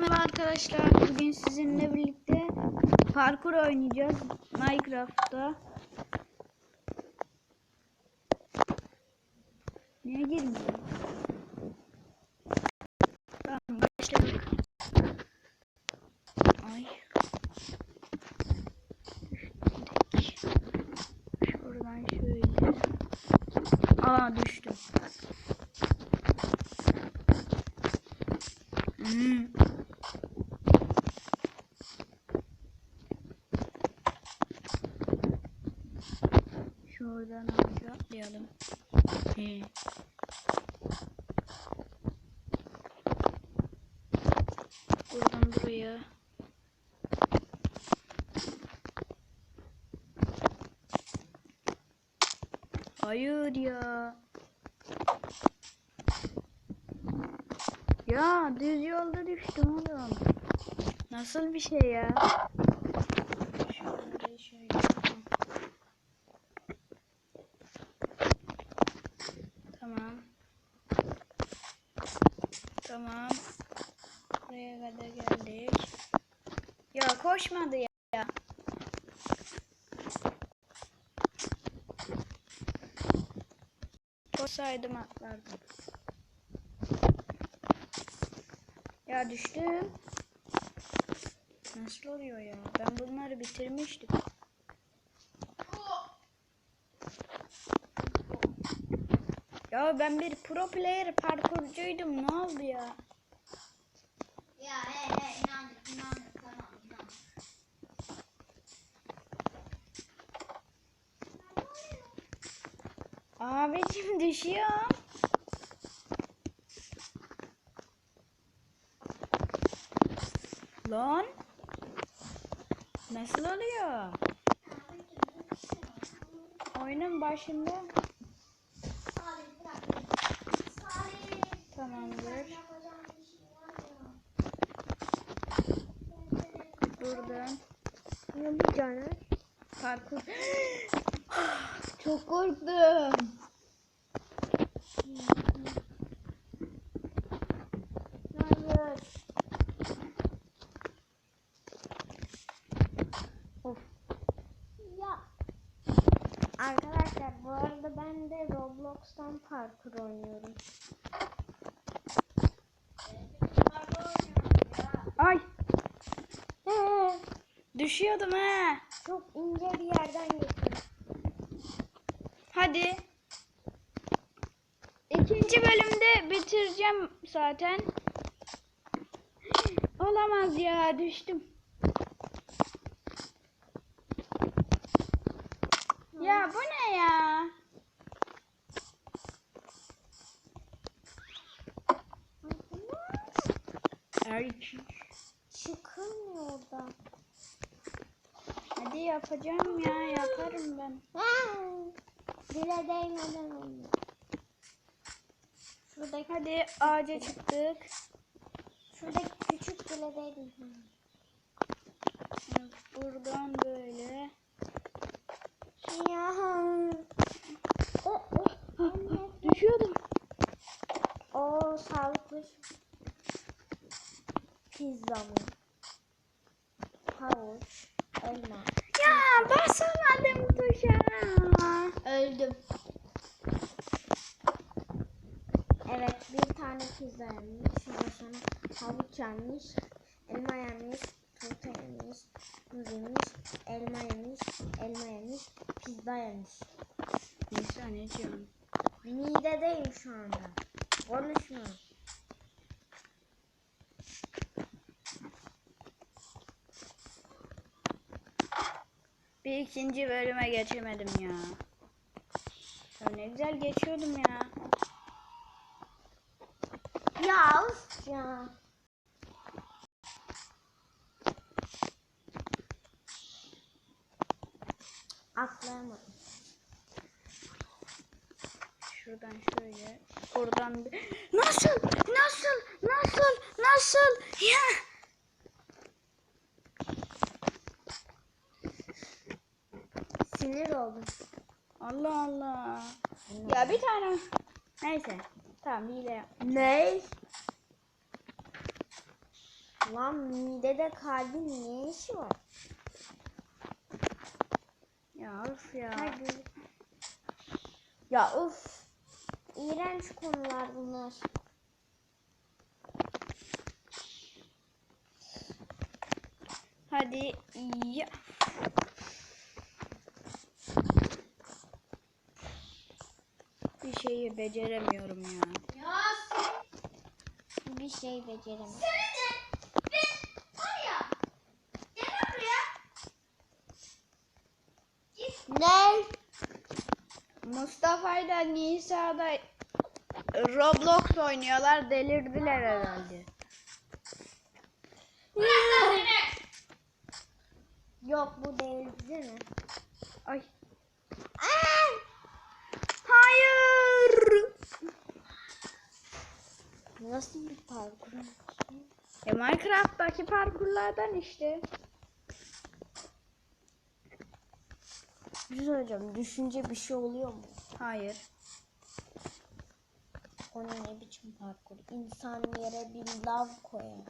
Merhaba arkadaşlar. Bugün sizinle birlikte parkur oynayacağız Minecraft'ta. Niye girmiyor? Tamam başladık. Ay. Şuradan şöyle. Aa düştüm. Hmm. Şuradan atlayalım. He. Buradan buraya. Hayır ya. Ya düz yolda düştüm oğlum. Nasıl bir şey ya? Şöyle şöyle. yapalım. Tamam. Tamam. Buraya kadar geldik. Ya koşmadı ya. Koşsaydım atlardım. Ya düştüm. Nasıl oluyor ya? Ben bunları bitirmiştim. Ya ben bir pro player parkurcuydum. Ne oldu ya? Ya he he inandık inandık tamam inandık. Düşüyor. Lan. Nasıl oluyor? Oyunun başında tamamdır. Bir. Buradan Ne canım? parkur. Çok korktum. Hayır. Of. Ya. Arkadaşlar bu arada ben de Roblox'tan parkur oynuyorum. Ay. Düşüyordum he. Çok ince bir yerden geçtim. Hadi. İkinci bölümde bitireceğim zaten. Olamaz ya düştüm. Ya bu ne ya? Erk. Çıkılmıyor oradan. Hadi yapacağım ya yaparım ben. Dile değmeden olmuyor. Şuradaki, Hadi ağaca çıktık. şuradaki küçük dile değdim. Buradan böyle. Ya. Oh, oh. Düşüyordum. O sağlıklı pizza mı? Havuç, elma. Ya basamadım tuşa. Öldüm. Evet bir tane pizza yemiş. Ondan sonra havuç yemiş. Elma yemiş. Turta yemiş. Muz yemiş. Elma yemiş. Elma yemiş. Pizza yemiş. Neyse anneciğim. Midedeyim şu anda. Konuşma. Bir ikinci bölüme geçemedim ya. Ya ne güzel geçiyordum ya. Ya ya. Atlayamadım. Şuradan şöyle. Oradan bir... Nasıl? Nasıl? Nasıl? Nasıl? Ya. Allah Allah. Ya bir tane. Neyse. Tamam hile yap. Ne? Lan midede kalbin ne işi var? Ya of ya. Hadi. Ya of. İğrenç konular bunlar. Hadi ya. Bir şeyi beceremiyorum ya. Ya sen, Bir şey buraya. Git. Ne? Mustafa ile Nisa da Roblox oynuyorlar. Delirdiler herhalde. Yok bu değil değil mi? Ay. Aa! Hayır. Nasıl bir parkur? E Minecraft'taki parkurlardan işte. Bir şey söyleyeceğim. Düşünce bir şey oluyor mu? Hayır. O ne biçim parkur? İnsan yere bir lav koyar.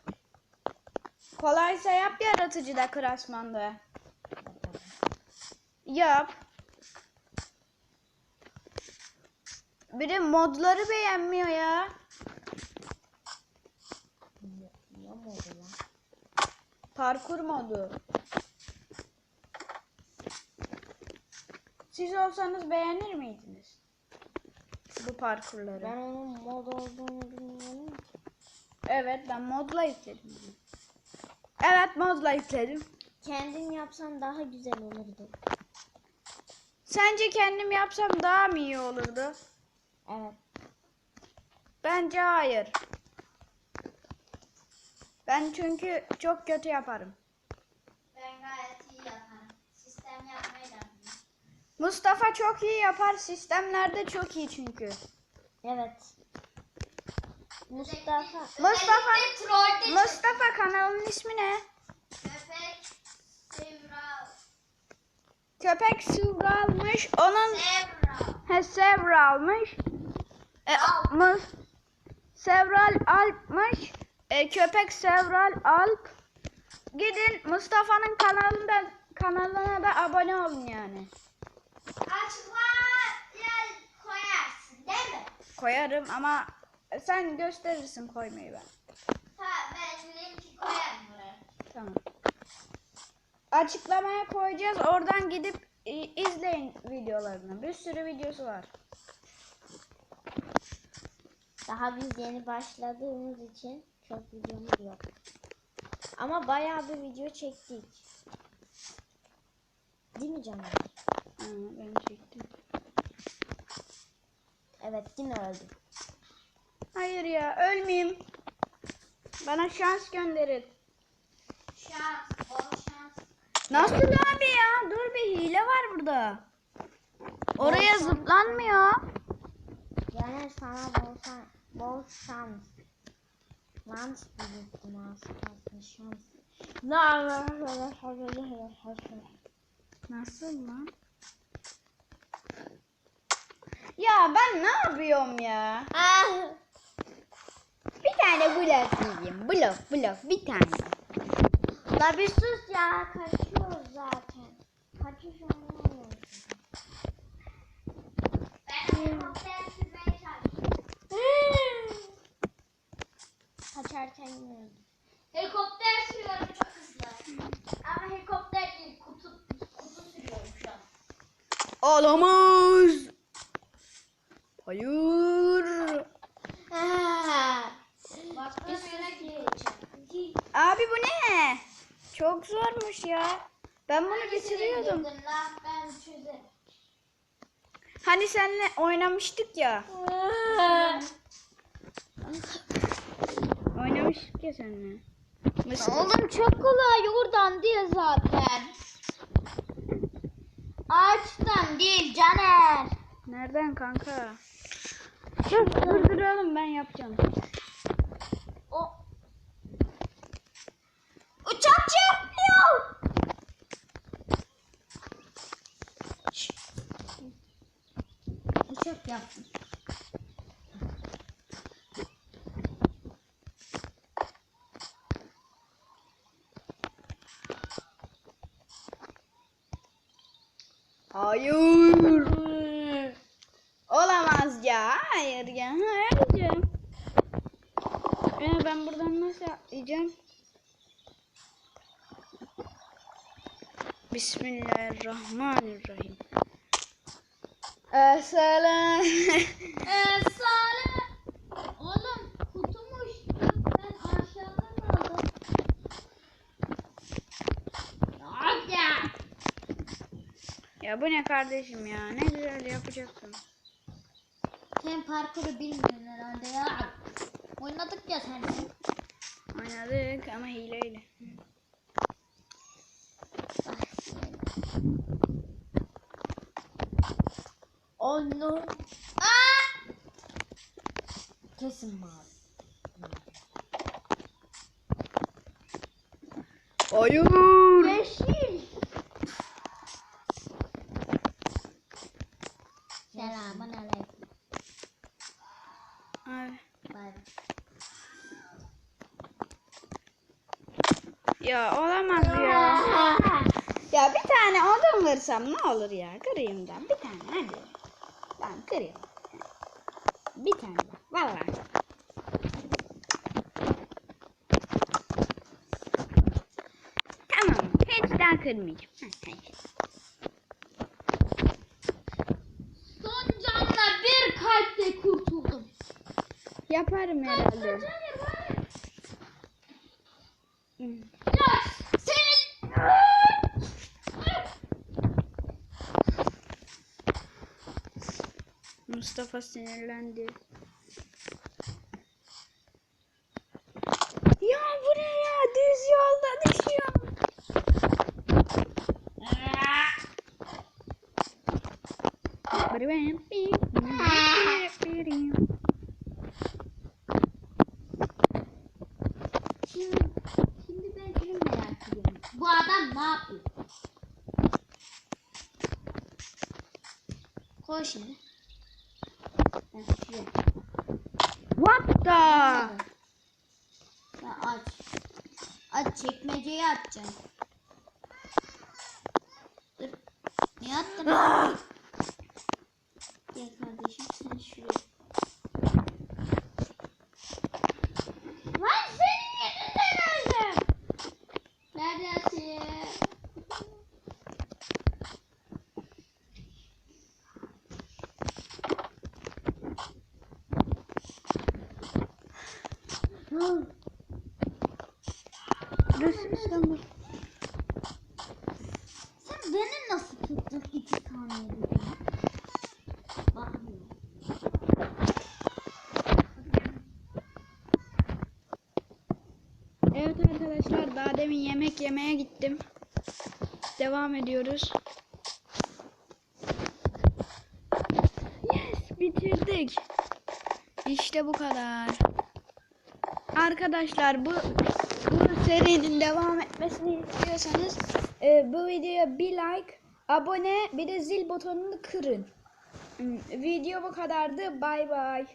Kolaysa yap yaratıcıda klasmanda. Yap. Biri modları beğenmiyor ya. Ne, modu lan? Parkur modu. Siz olsanız beğenir miydiniz? Bu parkurları. Ben onun mod olduğunu bilmiyorum ki. Evet ben modla yükledim. bunu. Evet modla yükledim. Kendim yapsam daha güzel olurdu. Sence kendim yapsam daha mı iyi olurdu? Evet. Bence hayır. Ben çünkü çok kötü yaparım. Ben gayet iyi yaparım. Sistem yapmayı da. Mustafa çok iyi yapar. Sistemlerde çok iyi çünkü. Evet. Mustafa. Mustafa Özellikle trollde Mustafa kanalın ismi ne? Köpek, Sevra, Köpek Suvralmış. Onun Sevra. he Sevralmış. E, mı, Sevral Alp'mış. E, köpek Sevral Alp. Gidin Mustafa'nın kanalında kanalına da abone olun yani. Açıklamaya koyarsın değil mi? Koyarım ama sen gösterirsin koymayı ben. Ha ben linki koyarım buraya. Tamam. Açıklamaya koyacağız. Oradan gidip izleyin videolarını. Bir sürü videosu var. Daha biz yeni başladığımız için çok videomuz yok. Ama bayağı bir video çektik. Değil mi canım? Ha, ben çektim. Evet yine öldü. Hayır ya ölmeyeyim. Bana şans gönderin. Şans, bol şans. Nasıl abi ya? Dur bir hile var burada. Oraya zıplanmıyor. Yani sana bol, şan- bol şans. Lans diyecektim az kalsın şans. Nasıl lan? Ya ben ne yapıyorum ya? Ah! Bir tane blok yiyeyim. Blok blok bir tane. La bir sus ya kaçıyoruz zaten. Kaçış oynamıyoruz. Ben Kaçarken yine öldüm. Helikopter sürüyorum çok hızlı. Ama helikopter değil, kutu, kutu sürüyorum şu an. Olamaz. Hayır. Başka birine gireceğim. Abi bu ne? Çok zormuş ya. Ben bunu bitiriyordum. Ben çözerim. Hani seninle oynamıştık ya. Ya seninle. Mısır. Oğlum çok kolay oradan değil zaten. Ağaçtan değil Caner. Nereden kanka? Dur durduralım ben yapacağım. O Uçak çarpıyor. Uçak yaptım. Hayır. Olamaz ya. Hayır ya. Öleceğim. Ee, ben buradan nasıl atlayacağım? Bismillahirrahmanirrahim. Selam. Ee, Salih. Oğlum kutumuş. Ben aşağıdan aldım. Ya. ya bu ne kardeşim ya? Ne güzel yapacaktım. Sen parkuru bilmiyorsun herhalde ya. Oynadık ya sen. Oynadık ama hileyle. Oh no. Aa! Kesin mavi. Hayır. Yeşil. Selamun aleyküm. Ay. Ya olamaz ya. Ya bir tane odun kırsam ne olur ya? Kırayım da bir tane hadi. Ben kırayım. Bir tane bak vallahi. Tamam hiç daha kırmayacağım. Heh. Son canla bir kalple kurtuldum. Yaparım herhalde. Hı. Ya senin... Mustafa sinirlendi. Ya bu ne ya? Düz yolda düşüyorum. Şimdi, şimdi ben şunu merak. Bu adam ne yapıyor? Koy şimdi. Ben şuraya. What the? Ya aç. Aç çekmeceyi açacaksın. Dur. Niye attın? Gel kardeşim sen şuraya. Lan senin yüzünden öldüm. Neredesin? Dur İstanbul. Sen beni nasıl tuttun iki saniyede? Evet arkadaşlar daha demin yemek yemeye gittim. Devam ediyoruz. Yes bitirdik. İşte bu kadar. Arkadaşlar bu serinin devam etmesini istiyorsanız e, bu videoya bir like, abone bir de zil butonunu kırın. Hmm, Video bu kadardı. Bay bay.